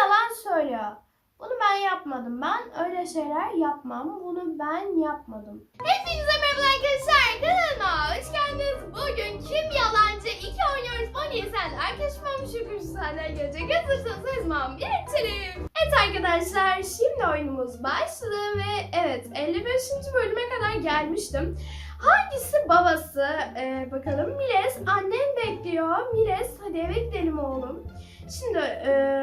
yalan söylüyor? Bunu ben yapmadım. Ben öyle şeyler yapmam. Bunu ben yapmadım. Hepinize merhaba arkadaşlar. Kanalıma hoş geldiniz. Bugün kim yalancı? İki oynuyoruz. Bonnie sen arkadaşım şükür senden gelecek. Hazırsanız hızmam geçelim. Evet arkadaşlar şimdi oyunumuz başladı ve evet 55. bölüme kadar gelmiştim. Hangisi babası? Ee, bakalım Miles annem bekliyor. Miles hadi eve gidelim oğlum. Şimdi e,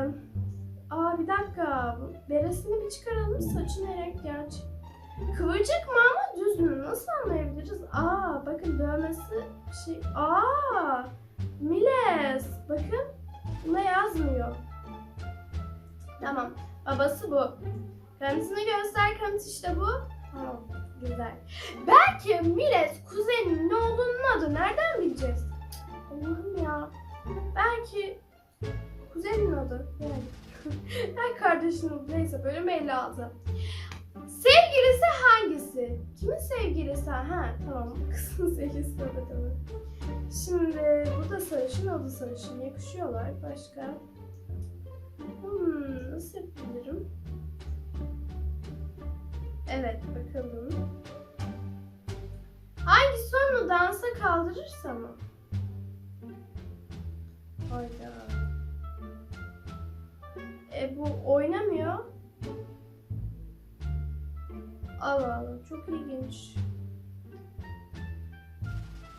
aa bir dakika beresini bir çıkaralım saçı ne renk gerçi. Kıvırcık mı ama düz mü? Nasıl anlayabiliriz? Aa bakın dövmesi şey. Aa Miles bakın buna yazmıyor. Tamam babası bu. Kanıtını göster kanıt işte bu. Tamam güzel. Belki Miles kuzeninin ne olduğunun adı nereden bileceğiz? Allah'ım ya. Belki kuzenin adı yani. kardeşinin adı neyse bölüm 56. Sevgilisi hangisi? Kimin sevgilisi? Ha tamam kızın sevgilisi de tamam. Şimdi bu da sarışın o da sarışın yakışıyorlar. Başka? Hmm, nasıl yapabilirim? Evet bakalım. Hangisi onu dansa kaldırırsa mı? Hayda. E bu oynamıyor. Allah Allah çok ilginç.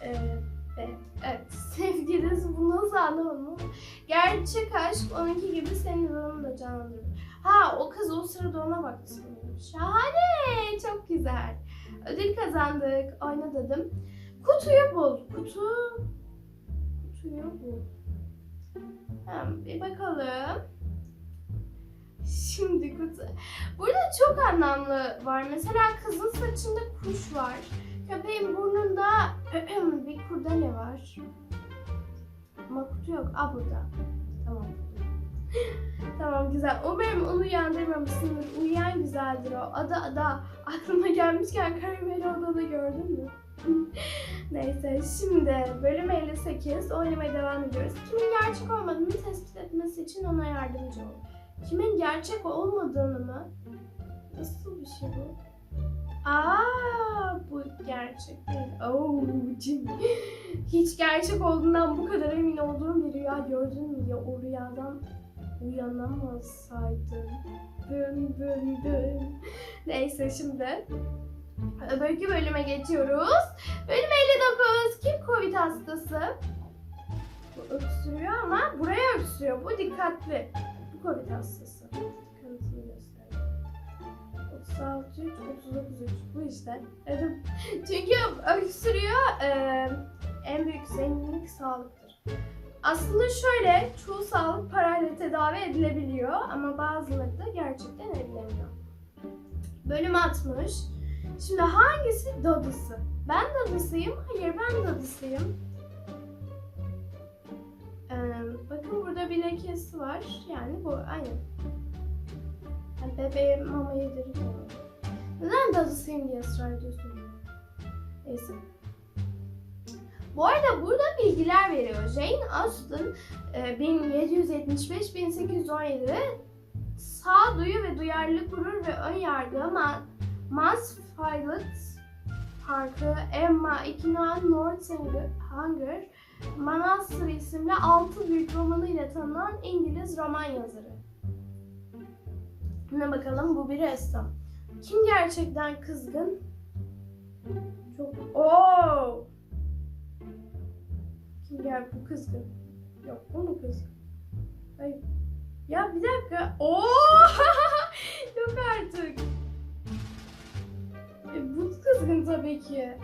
Evet. Evet, evet. sevgilisi bu nasıl anlamadım ama gerçek aşk onunki gibi senin yolunu da canlandırır. Ha o kız o sırada ona baktı. Şahane çok güzel. Ödül kazandık. Oyna dedim. Kutuyu bul. Kutu. Kutuyu bul. Tamam, bir bakalım. Şimdi kutu. Burada çok anlamlı var. Mesela kızın saçında kuş var. Köpeğin burnunda bir kurdele var. Ama kutu yok. Aa burada. Tamam. tamam güzel. Umarım onu uyandırmamışsındır. Uyuyan güzeldir o. Ada ada. Aklıma gelmişken Karameli odada gördün mü? Neyse şimdi bölüm 58 oynamaya devam ediyoruz. Kimin gerçek olmadığını tespit etmesi için ona yardımcı ol. Kimin gerçek olmadığını mı? Nasıl bir şey bu? Aa, bu gerçek değil. Oo, cin. Hiç gerçek olduğundan bu kadar emin olduğum bir rüya gördün mü ya o rüyadan uyanamasaydın. Büm büm büm. Neyse şimdi öbürkü bölüme geçiyoruz. Bölüm 59. Kim Covid hastası? Bu öksürüyor ama buraya öksürüyor. Bu dikkatli. Covid hastası. Kanıtını göster. 36 3, 39 3. Bu işte. Evet. Çünkü öksürüyor. eee, en büyük zenginlik sağlıktır. Aslında şöyle, çoğu sağlık parayla tedavi edilebiliyor ama bazıları da gerçekten edilemiyor. Bölüm 60. Şimdi hangisi dadısı? Ben dadısıyım. Hayır ben dadısıyım. Bakın burada bir lekesi var. Yani bu aynen. Yani bebeğe mama yedirirken. Neden dadısıyım diye ısrar ediyorsun? Neyse. Bu arada burada bilgiler veriyor. Jane Austen e, 1775-1817 sağduyu ve duyarlılık gurur ve ön yargı ama Mansfield Parkı, Emma Ikna Northanger, Manastır isimli altı büyük romanıyla tanınan İngiliz roman yazarı. Ne bakalım bu bir ressam. Kim gerçekten kızgın? Çok... Oo! Kim ger bu kızgın? Yok bu mu kızgın? Hayır. Ya bir dakika. Oo! Yok artık. E, bu kızgın tabii ki.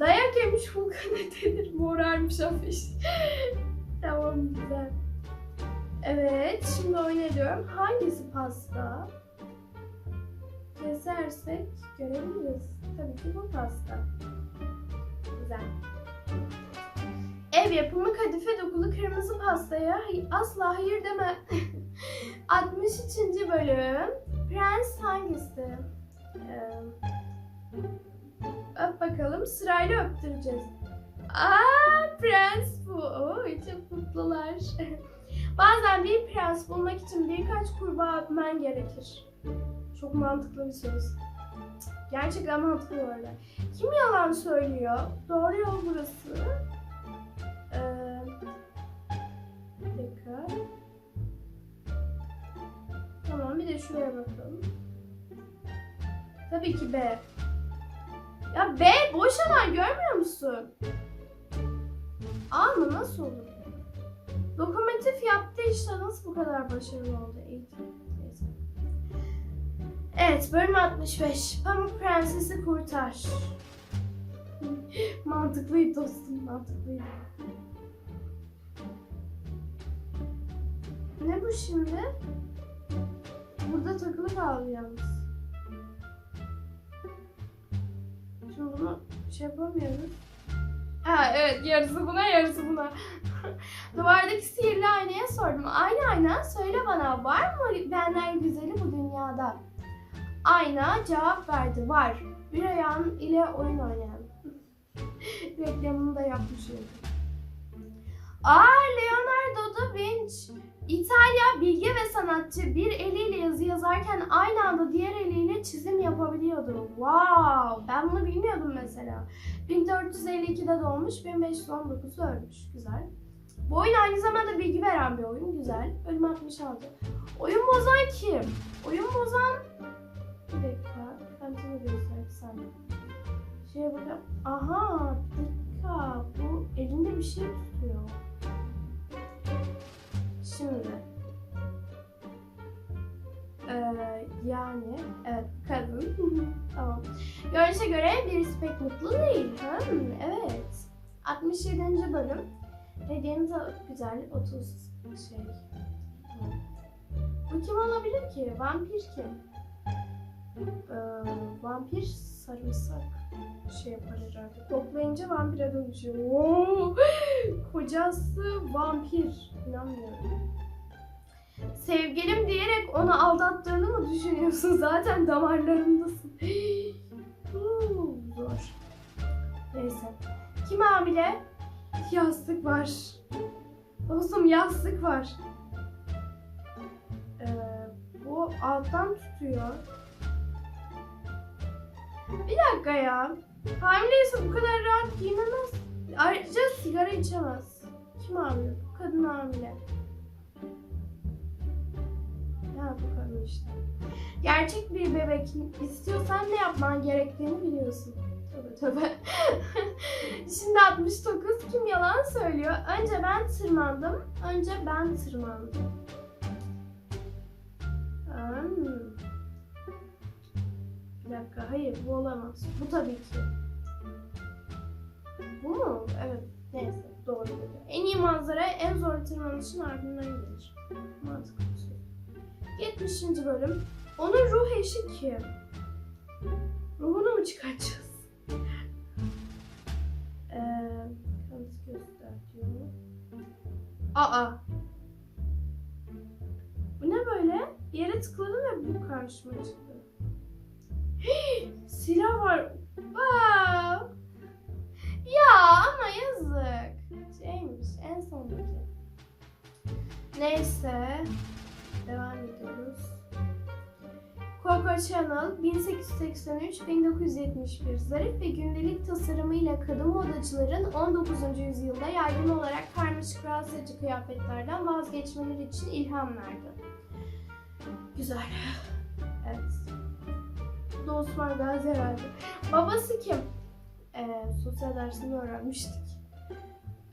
Dayak yemiş Vulkan denir. Morarmış afiş. tamam güzel. Evet şimdi oynayalım. Hangisi pasta? Kesersek görebiliriz. Tabii ki bu pasta. Güzel. Ev yapımı kadife dokulu kırmızı pastaya asla hayır deme. 63. bölüm. Prens hangisi? Ee, öp bakalım. Sırayla öptüreceğiz. Aa prens bu. Oo, çok mutlular. Bazen bir prens bulmak için kaç kurbağa öpmen gerekir? Çok mantıklı bir söz. Gerçekten mantıklı arada. Kim yalan söylüyor? Doğru yol burası. Ee, bir dakika. Tamam bir de şuraya bakalım. Tabii ki B. Ya B boş alan görmüyor musun? A mı nasıl olur? Lokomotif yaptı işte nasıl bu kadar başarılı oldu. Evet bölüm 65. Pamuk Prensesi kurtar. mantıklıydı dostum mantıklıydı. Ne bu şimdi? Burada takılı kaldı yalnız. Şimdi bunu şey yapamıyoruz. Ha evet yarısı buna yarısı buna. Duvardaki sihirli aynaya sordum. Aynı ayna söyle bana var mı benden güzeli bu dünyada? Ayna cevap verdi var. Bir ayağın ile oyun oynayan. Reklamını da yapmış oldum. Aa Leonardo da Vinci. İtalya bilge ve sanatçı bir eliyle yazı yazarken aynı anda diğer eliyle çizim yapabiliyordu. Wow! Ben bunu bilmiyordum mesela. 1452'de doğmuş, 1519'da ölmüş. Güzel. Bu oyun aynı zamanda bilgi veren bir oyun. Güzel. Bölüm 66. Oyun bozan kim? Oyun bozan... Bir dakika. Kantini göster bir saniye. Şeye bakalım. Aha! Dikkat. Bu elinde bir şey tutuyor. Şimdi. Ee, yani evet. Tamam. Görünüşe göre birisi pek mutlu değil. Hmm, evet. 67. bölüm. Hediyemiz de güzel. 30 şey. Bu kim olabilir ki? Vampir kim? Ee, vampir sarımsak şey yapar herhalde. Toplayınca vampire dönüşüyor. Oo! Kocası vampir. İnanmıyorum. Sevgilim diyerek onu aldattığını mı düşünüyorsun? Zaten damarlarındasın. Zor. Neyse. Kim hamile? Yastık var. Dostum yastık var. Ee, bu alttan tutuyor. Bir dakika ya. Hamileyse bu kadar rahat giyinemez. Ayrıca sigara içemez. Kim hamile? Kadın hamile. İşte. Gerçek bir bebek istiyorsan ne yapman gerektiğini biliyorsun. Tövbe tövbe. Şimdi 69 kim yalan söylüyor? Önce ben tırmandım. Önce ben tırmandım. Hmm. Bir dakika, hayır bu olamaz. Bu tabii ki. Bu mu? Evet. Neyse, doğru. En iyi manzara en zor tırmanışın ardından gelir. Mantıklı bir şey. 70. bölüm. Onun ruh eşi kim? Ruhunu mu çıkartacağız? Ee, göster. Aa! Bu ne böyle? Yere tıkladım ve bu karşıma çıktı. Silah var. Wow. Ya ama yazık. Şeymiş en sondaki. Neyse. Devam ediyoruz. Coco Chanel 1883-1971 zarif ve gündelik tasarımıyla kadın modacıların 19. yüzyılda yaygın olarak karmaşık rahatsız kıyafetlerden vazgeçmeleri için ilham verdi. Güzel. Evet. Bu da Osman Gazi herhalde. Babası kim? Ee, sosyal dersinde öğrenmiştik.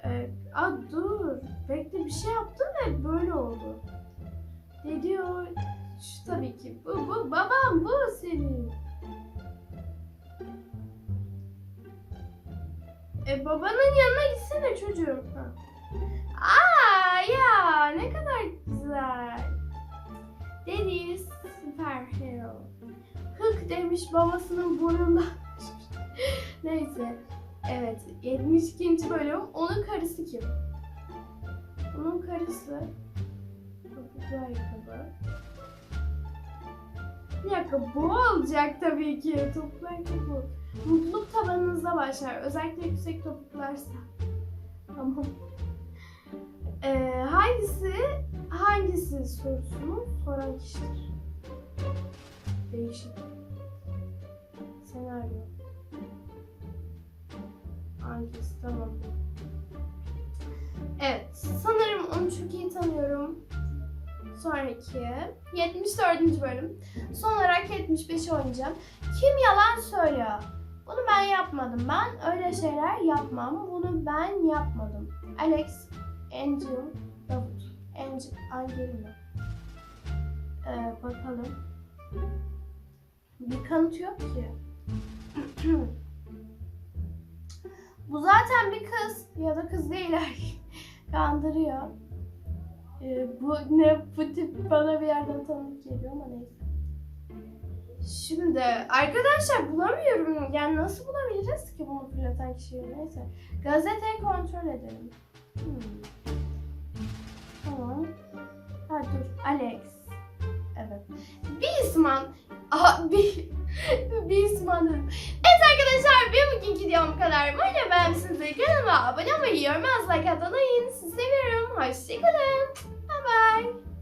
Ee, aa dur. Bekle bir şey yaptın da böyle oldu. Ne diyor? Şu tabii ki. Bu, bu babam bu senin. E babanın yanına gitsene çocuğum. Ha. Aa ya ne kadar güzel. Deniz superhero. Hık demiş babasının burnundan. Neyse. Evet. 72. bölüm. Onun karısı kim? Onun karısı. Topuklu ayakkabı. Bir dakika bu olacak tabii ki. Topuklu ayakkabı. Mutluluk tabanınızda başlar. Özellikle yüksek topuklarsa. Tamam. Ee, hangisi hangisi sorusunu soran kişidir. Değişik. Senaryo. Hangisi? Tamam. Evet. Sanırım onu çok iyi tanıyorum. Sonraki 74. bölüm. Son olarak 75'i oynayacağım. Kim yalan söylüyor? Bunu ben yapmadım. Ben öyle şeyler yapmam. Bunu ben yapmadım. Alex, Angel, Davut. Angel, Angelina. Ee, bakalım. Bir kanıt yok ki. Bu zaten bir kız ya da kız değil erkek. Kandırıyor. Ee, bu ne bu tip bana bir yerden tanıdık geliyor ama neyse. Şimdi arkadaşlar bulamıyorum. Yani nasıl bulabiliriz ki bunu fırlatan kişiyi? Neyse. Gazeteyi kontrol edelim. Hmm. Tamam. Ha dur. Alex. Evet. Bir isman. Aha bir, bir isman. Evet arkadaşlar bir bugünkü videom bu kadar. Böyle beğenmişsinizdir. Kanalıma abone olmayı, yorum yazmayı, like atmayı, sizi seviyorum. Hoşçakalın. Bye-bye.